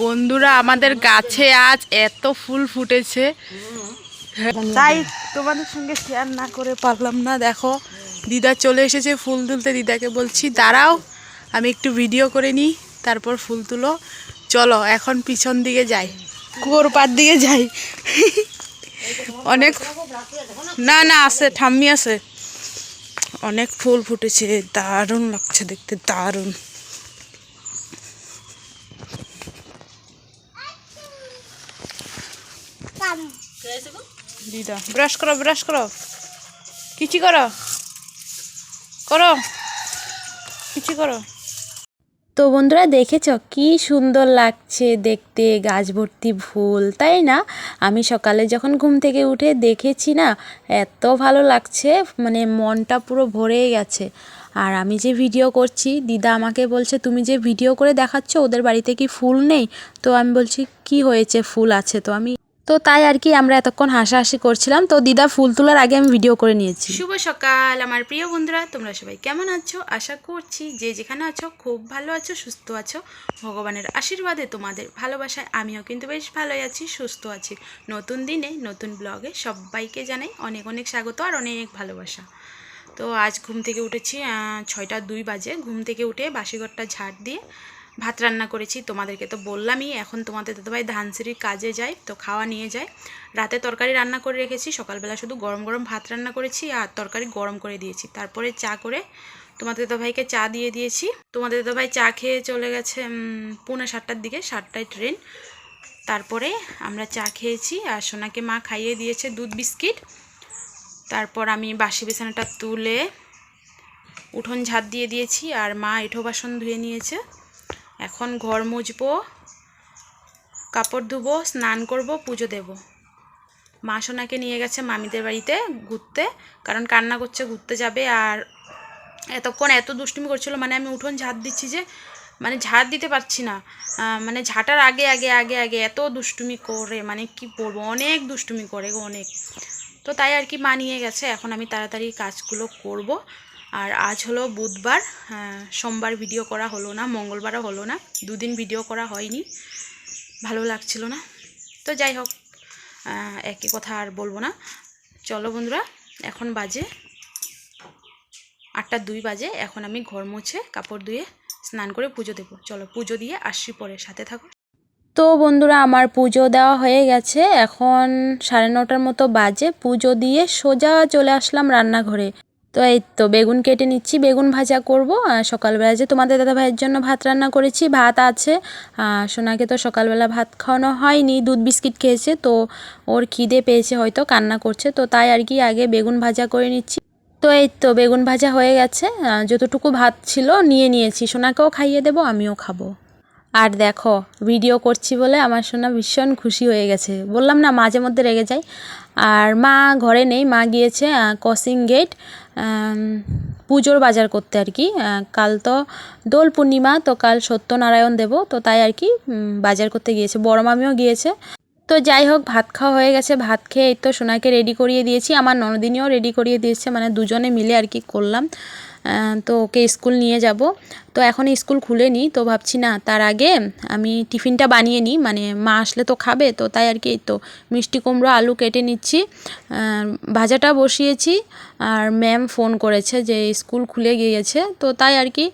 বন্ধুরা, আমাদের গাছে আজ এত ফুল ফুটেছে। তাই তোমাদের সঙ্গে শেয়ার না করে পারলাম না, দেখো। দিদা চলে এসেছে ফুল তুলতে, দিদাকে বলছি, দাঁড়াও, আমি একটু ভিডিও করে নিই, তারপর ফুল তুলো। চলো, এখন পিছন দিকে যাই। কুয়োর পার দিকে যাই। অনেক, না না, আছে, ঠাম্মি আছে। অনেক ফুল ফুটেছে, দারুণ লাগছে দেখতে, দারুণ। দিদা ব্রাশ করো ব্রাশ করো। কিছু করো? করো। কিছু করো। তো বন্ধুরা দেখেছ কি সুন্দর লাগছে দেখতে, গাছ ভর্তি ফুল, তাই না? আমি সকালে যখন ঘুম থেকে উঠে দেখেছি না, এত ভালো লাগছে মানে মনটা পুরো ভরে গেছে। আর আমি যে ভিডিও করছি, দিদা আমাকে বলছে, তুমি যে ভিডিও করে দেখাচ্ছ, ওদের বাড়িতে কি ফুল নেই? তো আমি বলছি, কি হয়েছে? ফুল আছে তো আমি তো তাই আর কি আমরা এতক্ষণ হাসাহাসি করছিলাম। তো দিদা ফুল তোলার আগে আমি ভিডিও করে নিয়েছি। শুভ সকাল আমার প্রিয় বন্ধুরা, তোমরা সবাই কেমন আছো? আশা করছি যে যেখানে আছো, খুব ভালো আছো, সুস্থ আছো। ভগবানের আশীর্বাদে তোমাদের ভালোবাসায় আমিও কিন্তু বেশ ভালোই আছি, সুস্থ আছি। নতুন দিনে, নতুন ব্লগে সবাইকে জানাই অনেক অনেক স্বাগত আর অনেক ভালোবাসা। তো আজ ঘুম থেকে উঠেছি ছয়টা দুই বাজে। ঘুম থেকে উঠে বাসিঘরটা ঝাড় দিয়ে ভাত রান্না করেছি, তোমাদেরকে তো বললামই, এখন তোমাদের দাদাভাই ধানসিঁড়ির কাজে যায়, তো খাওয়া নিয়ে যায়। রাতে তরকারি রান্না করে রেখেছি, সকালবেলা শুধু গরম গরম ভাত রান্না করেছি আর তরকারি গরম করে দিয়েছি। তারপরে চা করে তোমাদের দাদাভাইকে চা দিয়ে দিয়েছি। তোমাদের দাদাভাই চা খেয়ে চলে গেছে পৌনে সাতটার দিকে, সাতটায় ট্রেন। তারপরে আমরা চা খেয়েছি আর সোনাকে মা খাইয়ে দিয়েছে দুধ বিস্কিট। তারপর আমি বাসি বিছানাটা তুলে উঠোন ঝাড় দিয়ে দিয়েছি আর মা এঁঠো বাসন ধুয়ে নিয়েছে। এখন ঘর মুছবো, কাপড় ধুবো, স্নান করব, পুজো দেব। মা সোনাকে নিয়ে গেছে মামিদের বাড়িতে ঘুরতে, কারণ কান্না করছে, ঘুরতে যাবে। আর এতক্ষণ এত দুষ্টুমি করছিল মানে আমি উঠোন ঝাড় দিচ্ছি যে মানে ঝাড় দিতে পারছি না। মানে ঝাঁটার আগে আগে আগে আগে এত দুষ্টুমি করে মানে কি বলব, অনেক দুষ্টুমি করে গো অনেক। তো তাই আর কি মা নিয়ে গেছে, এখন আমি তাড়াতাড়ি কাজগুলো করব। আর আজ হলো বুধবার আহ, সোমবার ভিডিও করা হলো না মঙ্গলবারও হলো না দুদিন ভিডিও করা হয়নি ভালো লাগছিল না। তো যাই হোক একই কথা আর বলব না। চলো বন্ধুরা এখন বাজে আটটা দুই বাজে এখন আমি ঘর মুছে কাপড় ধুয়ে স্নান করে পুজো দেবো। চলো পুজো দিয়ে আসছি পরে সাথে থাকো। তো বন্ধুরা আমার পুজো দেওয়া হয়ে গেছে এখন সাড়ে নটার মতো বাজে পুজো দিয়ে সোজা চলে আসলাম রান্নাঘরে। তো এই তো বেগুন কেটে নিচ্ছি, বেগুন ভাজা করব। সকালবেলা যে তোমাদের দাদা ভাইয়ের জন্য ভাত রান্না করেছি, ভাত আছে। সোনাকে তো সকালবেলা ভাত খাওয়ানো হয়নি, দুধ বিস্কিট খেয়েছে, তো ওর খিদে পেয়েছে হয়তো, কান্না করছে। তো তাই আর কি আগে বেগুন ভাজা করে নিচ্ছি। তো এই তো বেগুন ভাজা হয়ে গেছে। যতটুকু ভাত ছিল নিয়ে নিয়েছি। সোনাকেও খাইয়ে দেবো, আমিও খাব। আর দেখো, ভিডিও করছি বলে আমার সোনা ভীষণ খুশি হয়ে গেছে। বললাম না, মাঝে মধ্যে রেগে যায়। আর মা ঘরে নেই, মা গিয়েছে ক্রসিং গেট পুজোর বাজার করতে আর কি। কাল তো দোল পূর্ণিমা, তো কাল সত্যনারায়ণ দেব, তো তাই আর কি বাজার করতে গিয়েছে। বড় মামিও গিয়েছে। তো যাই হোক, ভাত খাওয়া হয়ে গেছে। ভাত খেয়ে এই তো সোনাকে রেডি করিয়ে দিয়েছি। আমার ননদিনীও রেডি করিয়ে দিয়েছে। মানে দুজনে মিলে আর কি করলাম। তো ওকে স্কুল নিয়ে যাব। তো এখন স্কুল খুলে খুলেনি তো ভাবছি না, তার আগে আমি টিফিনটা বানিয়ে নিই মানে মা আসলে তো খাবে, তো তাই আর কি তো মিষ্টি কুমড়ো, আলু কেটে নিচ্ছি। ভাজাটা বসিয়েছি, আর ম্যাম ফোন করেছে যে স্কুল খুলে গিয়েছে, তো তাই আর কি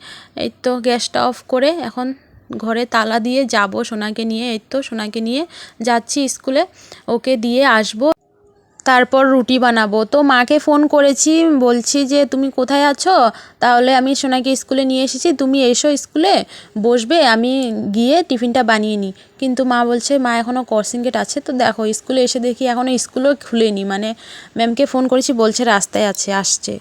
এই তো গ্যাসটা অফ করে এখন ঘরে তালা দিয়ে যাব সোনাকে নিয়ে, এই তো সোনাকে নিয়ে যাচ্ছি স্কুলে, ওকে দিয়ে আসব। তারপর রুটি বানাবো। তো মাকে ফোন করেছি, বলছি যে, তুমি কোথায় আছো? তাহলে আমি সোনাকে স্কুলে নিয়ে এসেছি, তুমি এসো স্কুলে, বসবে, আমি গিয়ে টিফিনটা বানিয়ে নিই। কিন্তু মা বলছে, মা এখনও ক্রসিং গেট আছে, তো দেখো, স্কুলে এসে দেখি এখনও স্কুলও খুলেনি। মানে ম্যামকে ফোন করেছি, বলছে রাস্তায় আছে, আসছে।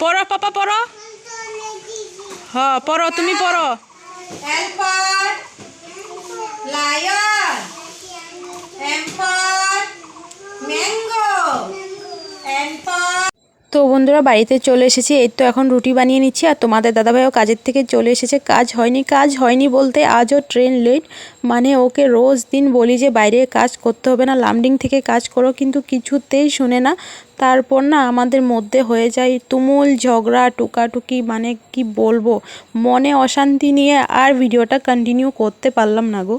পড়ো পাপা পড়ো। হ্যাঁ পড়ো তুমি পড়ো। তো বন্ধুরা, বাড়িতে চলে এসেছি। এই তো এখন রুটি বানিয়ে নিচ্ছি। আর তোমাদের দাদাভাইও কাজের থেকে চলে এসেছে। কাজ হয়নি কাজ হয়নি বলতে আজও ট্রেন লেট। মানে ওকে রোজ দিন বলি যে, বাইরে কাজ করতে হবে না, লামডিং থেকে কাজ করো। কিন্তু কিছুতেই শুনে না। তারপর না আমাদের মধ্যে হয়ে যায় তুমুল ঝগড়া, টুকাটুকি মানে কি বলব? মনে অশান্তি নিয়ে আর ভিডিওটা কন্টিনিউ করতে পারলাম না গো।